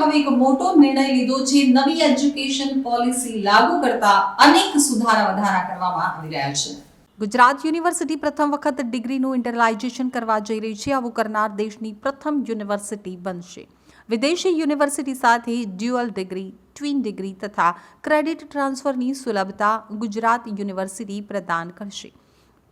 હવે એક મોટો નિર્ણય લીધો છે. નવી એજ્યુકેશન પોલિસી લાગુ કરતા અનેક સુધારા વધારા કરવામાં આવી રહ્યા છે. ગુજરાત યુનિવર્સિટી પ્રથમ વખત ડિગ્રીનું ઇન્ટરલાઇઝેશન કરવા જઈ રહી છે. આવું કરનાર દેશની પ્રથમ યુનિવર્સિટી બનશે. વિદેશી યુનિવર્સિટી સાથે ડ્યુઅલ ડિગ્રી, ટ્વિન ડિગ્રી તથા ક્રેડિટ ટ્રાન્સફરની સુલભતા ગુજરાત યુનિવર્સિટી પ્રદાન કરશે.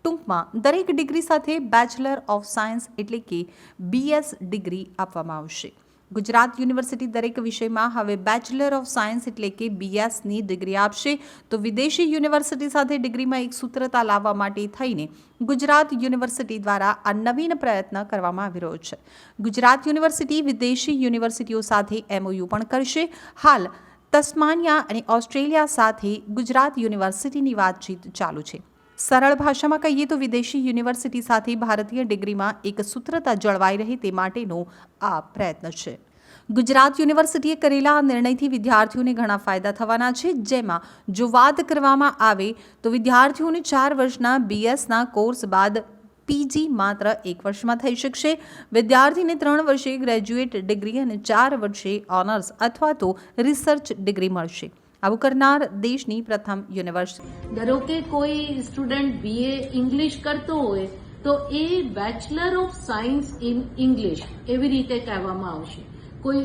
ટૂંકમાં, દરેક ડિગ્રી સાથે બેચલર ઓફ સાયન્સ એટલે કે બીએસ ડિગ્રી આપવામાં આવશે. ગુજરાત યુનિવર્સિટી દરેક વિષયમાં હવે બેચલર ઓફ સાયન્સ એટલે કે બીએસની ડિગ્રી આપશે. તો વિદેશી યુનિવર્સિટી સાથે ડિગ્રીમાં એક સૂત્રતા લાવવા માટે થઈને ગુજરાત યુનિવર્સિટી દ્વારા આ નવીન પ્રયત્ન કરવામાં આવી રહ્યો છે. ગુજરાત યુનિવર્સિટી વિદેશી યુનિવર્સિટીઓ સાથે એમઓયુ પણ કરશે. હાલ તસ્માનિયા અને ઓસ્ટ્રેલિયા સાથે ગુજરાત યુનિવર્સિટીની વાતચીત ચાલુ છે. સરળ ભાષામાં કહીએ તો વિદેશી યુનિવર્સિટી સાથે ભારતીય ડિગ્રીમાં એક સૂત્રતા જળવાઈ રહે તે માટેનો આ પ્રયત્ન છે. ગુજરાત યુનિવર્સિટીએ કરેલા આ નિર્ણયથી વિદ્યાર્થીઓને ઘણા ફાયદા થવાના છે. જેમાં જો વાત કરવામાં આવે તો વિદ્યાર્થીઓને ચાર વર્ષના બીએસના કોર્સ બાદ પીજી માત્ર એક વર્ષમાં થઈ શકશે. વિદ્યાર્થીને ત્રણ વર્ષે ગ્રેજ્યુએટ ડિગ્રી અને ચાર વર્ષે ઓનર્સ અથવા તો રિસર્ચ ડિગ્રી મળશે. આવું કરનાર દેશની પ્રથમ યુનિવર્સિટી ધારો કે કોઈ સ્ટુડન્ટ બીએ ઇંગ્લિશ કરતો હોય, તો એ bachelor of science in English એવી રીતે કહેવામાં આવશે. કોઈ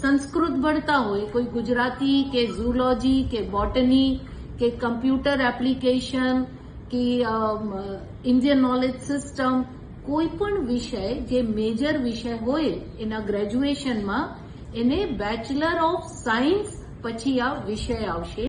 સંસ્કૃત ભણતા હોય, કોઈ ગુજરાતી કે ઝૂલોજી કે બોટની કે કમ્પ્યુટર એપ્લિકેશન કે ઇન્ડિયન નોલેજ સિસ્ટમ કોઈ પણ વિષય જે મેજર વિષય હોય એના ગ્રેજ્યુએશનમાં એને બેચલર ઓફ સાયન્સ પછી આ વિષય આવશે.